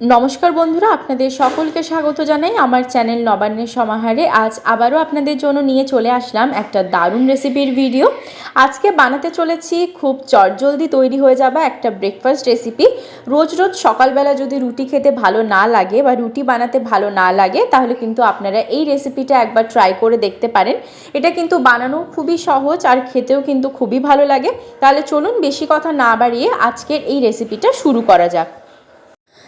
নমস্কার বন্ধুরা, আপনাদের সকলকে স্বাগত জানাই আমার চ্যানেল নবান্নের সমাহারে। আজ আবারও আপনাদের জন্য নিয়ে চলে আসলাম একটা দারুণ রেসিপির ভিডিও। আজকে বানাতে চলেছি খুব চটজলদি তৈরি হয়ে যাবা একটা ব্রেকফাস্ট রেসিপি রোজ রোজ সকালবেলা যদি রুটি খেতে ভালো না লাগে বা রুটি বানাতে ভালো না লাগে, তাহলে কিন্তু আপনারা এই রেসিপিটা একবার ট্রাই করে দেখতে পারেন। এটা কিন্তু বানানো খুবই সহজ আর খেতেও কিন্তু খুবই ভালো লাগে। তাহলে চলুন বেশি কথা না বাড়িয়ে আজকের এই রেসিপিটা শুরু করা যাক।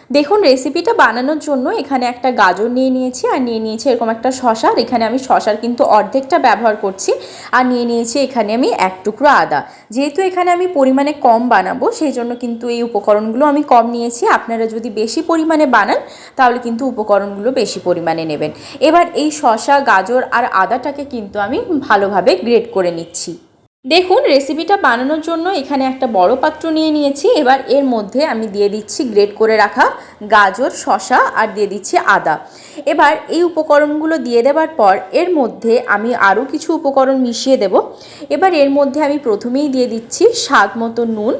দেখুন রেসিপিটা বানানোর জন্য এখানে একটা গাজর নিয়ে নিয়েছি আর নিয়ে নিয়েছি এরকম একটা শশা এখানে আমি শশার কিন্তু অর্ধেকটা ব্যবহার করছি আর নিয়ে নিয়েছি এখানে আমি এক টুকরো আদা। যেহেতু এখানে আমি পরিমাণে কম বানাবো, সেই জন্য কিন্তু এই উপকরণগুলো আমি কম নিয়েছি। আপনারা যদি বেশি পরিমাণে বানান, তাহলে কিন্তু উপকরণগুলো বেশি পরিমাণে নেবেন। এবার এই শশা গাজর আর আদাটাকে কিন্তু আমি ভালোভাবে গ্রেট করে নিচ্ছি। দেখুন রেসিপিটা বানানোর জন্য এখানে একটা বড় পাত্র নিয়ে নিয়েছি। এবার এর মধ্যে আমি দিয়ে দিচ্ছি গ্রেট করে রাখা গাজর শশা আর দিয়ে দিচ্ছি আদা। এবার এই উপকরণগুলো দিয়ে দেওয়ার পর এর মধ্যে আমি আরও কিছু উপকরণ মিশিয়ে দেব। এবার এর মধ্যে আমি প্রথমেই দিয়ে দিচ্ছি স্বাদ মতো নুন।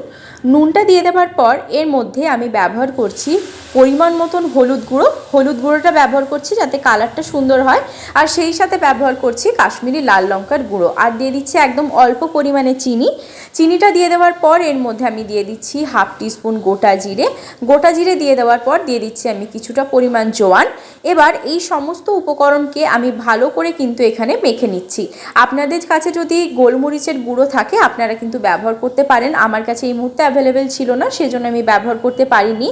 নুনটা দিয়ে দেওয়ার পর এর মধ্যে আমি ব্যবহার করছি পরিমাণ মতন হলুদ গুঁড়ো। হলুদ গুঁড়োটা ব্যবহার করছি যাতে কালারটা সুন্দর হয়। আর সেই সাথে ব্যবহার করছি কাশ্মীরি লাল লঙ্কার গুঁড়ো। আর দিয়ে দিচ্ছি একদম অল্প পরিমাণে চিনি। চিনিটা দিয়ে দেওয়ার পর এর মধ্যে আমি দিয়ে দিচ্ছি হাফ টিস্পুন গোটা জিরে। গোটা জিরে দিয়ে দেওয়ার পর দিয়ে দিচ্ছি আমি কিছুটা পরিমাণ জোয়ান। এবার এই সমস্ত উপকরণকে আমি ভালো করে কিন্তু এখানে মেখে নিচ্ছি। আপনাদের কাছে যদি গোলমরিচের গুঁড়ো থাকে, আপনারা কিন্তু ব্যবহার করতে পারেন। আমার কাছে এই মুহূর্তে অ্যাভেলেবেল ছিল না, সেজন্য আমি ব্যবহার করতে পারিনি।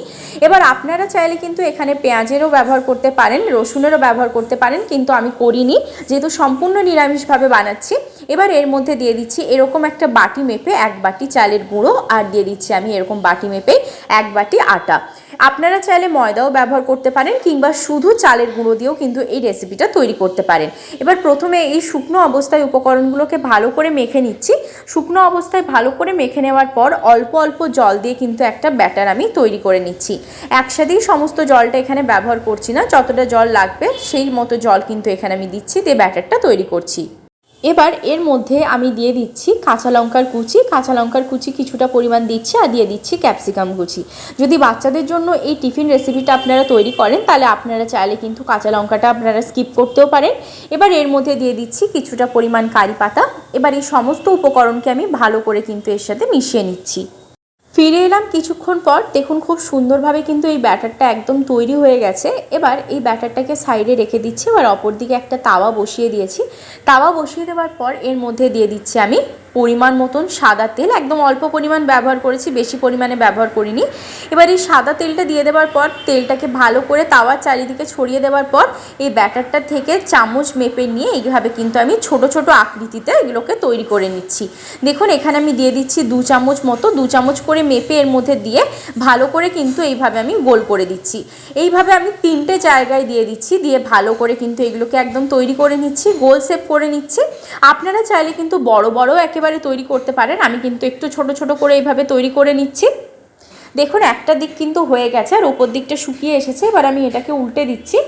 এবার আপনারা চাইলে কিন্তু এখানে পেঁয়াজেরও ব্যবহার করতে পারেন, রসুনেরও ব্যবহার করতে পারেন, কিন্তু আমি করিনি। যেহেতু সম্পূর্ণ নিরামিষভাবে বানাচ্ছি, এবার এর মধ্যে দিয়ে দিচ্ছি এরকম একটা বাটি মেপে এক বাটি চালের গুঁড়ো, আর দিয়ে দিচ্ছি আমি এরকম বাটি মেপে এক বাটি আটা। আপনারা চাইলে ময়দাও ব্যবহার করতে পারেন কিংবা শুধু চালের গুঁড়ো দিয়েও কিন্তু এই রেসিপিটা তৈরি করতে পারেন। এবার প্রথমে এই শুকনো অবস্থায় উপকরণগুলোকে ভালো করে মেখে নিচ্ছি। শুকনো অবস্থায় ভালো করে মেখে নেওয়ার পর অল্প অল্প জল দিয়ে কিন্তু একটা ব্যাটার আমি তৈরি করে নিচ্ছি। একসাথেই সমস্ত জলটা এখানে ব্যবহার করছি না। যতটা জল লাগবে সেই মতো জল কিন্তু এখানে আমি দিচ্ছি দিয়ে ব্যাটারটা তৈরি করছি। এবার এর মধ্যে আমি দিয়ে দিচ্ছি কাঁচা লঙ্কার কুচি। কাঁচা লঙ্কার কুচি কিছুটা পরিমাণ দিচ্ছি আর দিয়ে দিচ্ছি ক্যাপসিকাম কুচি। যদি বাচ্চাদের জন্য এই টিফিন রেসিপিটা আপনারা তৈরি করেন, তাহলে আপনারা চাইলে কিন্তু কাঁচা লঙ্কাটা আপনারা স্কিপ করতেও পারেন। এবার এর মধ্যে দিয়ে দিচ্ছি কিছুটা পরিমাণ কারি পাতা। এবার এই সমস্ত উপকরণকে আমি ভালো করে কিন্তু এর সাথে মিশিয়ে নিচ্ছি। ফিরে এলাম কিছুক্ষণ পর। দেখুন, খুব সুন্দরভাবে কিন্তু এই ব্যাটারটা একদম তৈরি হয়ে গেছে। এবার এই ব্যাটারটাকে সাইডে রেখে দিচ্ছি। এবার অপর দিকে একটা তাওয়া বসিয়ে দিয়েছি। তাওয়া বসিয়ে দেওয়ার পর এর মধ্যে দিয়ে দিচ্ছি আমি পরিমাণ মতন সাদা তেল, একদম অল্প পরিমাণ ব্যবহার করেছি, বেশি পরিমাণে ব্যবহার করিনি। এবার এই সাদা তেলটা দিয়ে দেওয়ার পর, তেলটাকে ভালো করে তাওয়ার চারিদিকে ছড়িয়ে দেওয়ার পর, এই ব্যাটারটা থেকে চামচ মেপে নিয়ে এইভাবে কিন্তু আমি ছোট ছোট আকৃতিতে এগুলোকে তৈরি করে নিচ্ছি। দেখুন, এখানে আমি দিয়ে দিচ্ছি দু চামচ মতো, দু চামচ করে মেপে এর মধ্যে দিয়ে ভালো করে কিন্তু এইভাবে আমি গোল করে দিচ্ছি। এইভাবে আমি তিনটে জায়গায় দিয়ে দিচ্ছি, দিয়ে ভালো করে কিন্তু এগুলোকে একদম তৈরি করে নিচ্ছি, গোল শেপ করে নিচ্ছি। আপনারা চাইলে কিন্তু বড় বড় একেবারে তৈরি করতে পারেন। আমি কিন্তু একটু ছোট ছোট করে এইভাবে তৈরি করে নিচ্ছি। দেখুন, একটা দিক কিন্তু হয়ে গেছে আর ওপর দিকটা শুকিয়ে এসেছে। এবার আমি এটাকে উল্টে দিচ্ছি।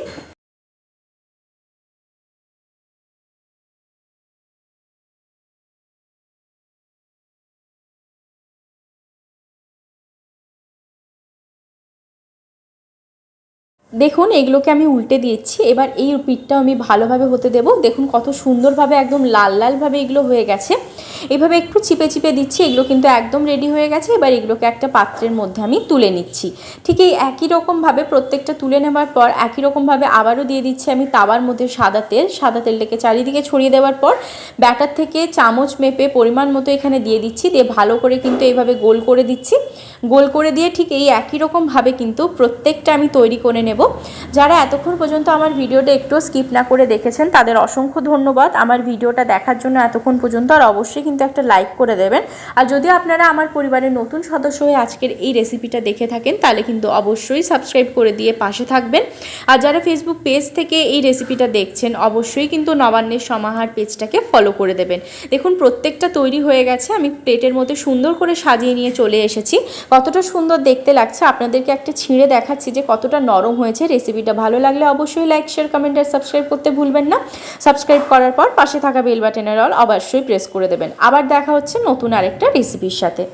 দেখুন, এগুলোকে আমি উল্টে দিয়েছি। এবার এই পিঠটা আমি ভালোভাবে হতে দেব। দেখুন কত সুন্দরভাবে একদম লাল লালভাবে এগুলো হয়ে গেছে। এভাবে একটু চিপে চিপে দিচ্ছি, এগুলো কিন্তু একদম রেডি হয়ে গেছে। এবার এগুলোকে একটা পাত্রের মধ্যে আমি তুলে নিচ্ছি। ঠিক এই একই রকমভাবে প্রত্যেকটা তুলে নেওয়ার পর, একই রকমভাবে আবারও দিয়ে দিচ্ছি আমি তাওয়ার মধ্যে সাদা তেল। সাদা তেলটাকে চারিদিকে ছড়িয়ে দেওয়ার পর, ব্যাটার থেকে চামচ মেপে পরিমাণ মতো এখানে দিয়ে দিচ্ছি। দিয়ে ভালো করে কিন্তু এইভাবে গোল করে দিচ্ছি। গোল করে দিয়ে ঠিক এই একই রকমভাবে কিন্তু প্রত্যেকটা আমি তৈরি করে নেব। যারা এতক্ষণ পর্যন্ত আমার ভিডিওটা একটু স্কিপ না করে দেখেছেন, তাদের অসংখ্য ধন্যবাদ। আমার ভিডিওটা দেখার জন্য এতক্ষণ পর্যন্ত আর অবশ্যই কিন্তু একটা লাইক করে দেবেন। আর যদি আপনারা আমার পরিবারের নতুন সদস্য হয়ে আজকের এই রেসিপিটা দেখে থাকেন, তাহলে কিন্তু অবশ্যই সাবস্ক্রাইব করে দিয়ে পাশে থাকবেন। আর যারা ফেসবুক পেজ থেকে এই রেসিপিটা দেখছেন, অবশ্যই কিন্তু নবান্নের সমাহার পেজটাকে ফলো করে দেবেন। দেখুন, প্রত্যেকটা তৈরি হয়ে গেছে। আমি প্লেটের মধ্যে সুন্দর করে সাজিয়ে নিয়ে চলে এসেছি। কতটা সুন্দর দেখতে লাগছে। আপনাদেরকে একটা ছিঁড়ে দেখাচ্ছি যে কতটা নরম হয়েছে রেসিপিটা ভালো লাগলে অবশ্যই লাইক শেয়ার কমেন্ট আর সাবস্ক্রাইব করতে ভুলবেন না। সাবস্ক্রাইব করার পর পাশে থাকা বেল বাটনের অল অবশ্যই প্রেস করে দেবেন। আবার দেখা হচ্ছে নতুন আরেকটা রেসিপির সাথে।